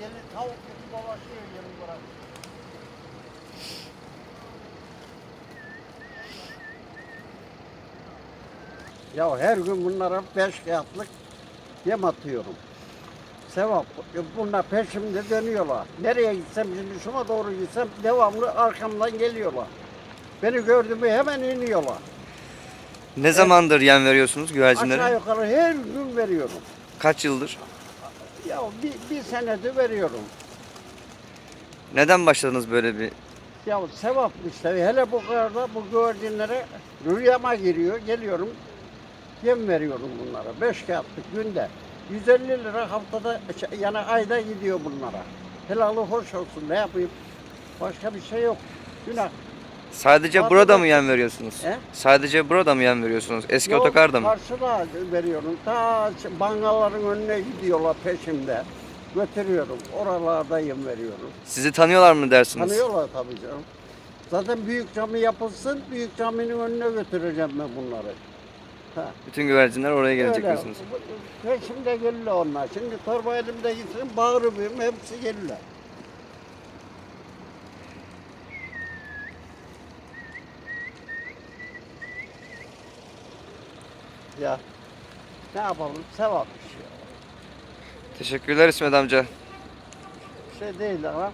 deli tavuk gibi dolaşıyor yerim bırak. Ya her gün bunlara beş kağıtlık yem atıyorum. Sevap. E Bunlar peşimde dönüyorlar. Nereye gitsem, şimdi şuna doğru gitsem devamlı arkamdan geliyorlar. Beni gördü mü hemen iniyorlar. Ne zamandır yem veriyorsunuz Aşağı güvercinlere? yukarı her gün veriyorum. Kaç yıldır? Ya bir, bir senedir veriyorum. Neden başladınız böyle bir? Ya sevap işte. Hele bu kadar bu güvercinlere rüyama giriyor. Geliyorum. Yem veriyorum bunlara. Beş kağıtlık günde. 150 lira haftada şey, yani ayda gidiyor bunlara. Helalı hoş olsun ne yapayım. Başka bir şey yok. Günah. Sadece Abi burada mı yem veriyorsunuz? He? Sadece burada mı yem veriyorsunuz? Eski Yok, otokarda mı? Karşıda veriyorum. Ta bangaların önüne gidiyorlar peşimde. Götürüyorum. Oralarda yem veriyorum. Sizi tanıyorlar mı dersiniz? Tanıyorlar tabii canım. Zaten büyük cami yapılsın, büyük caminin önüne götüreceğim ben bunları. Ha. Bütün güvercinler oraya gelecek öyle. diyorsunuz. Ve şimdi gelirler onlar. Şimdi torba elimde gitsin, bağırı büyüm, hepsi gelirler. Ya ne yapalım? Sevap bir şey. Teşekkürler İsmet amca. Bir şey değil ama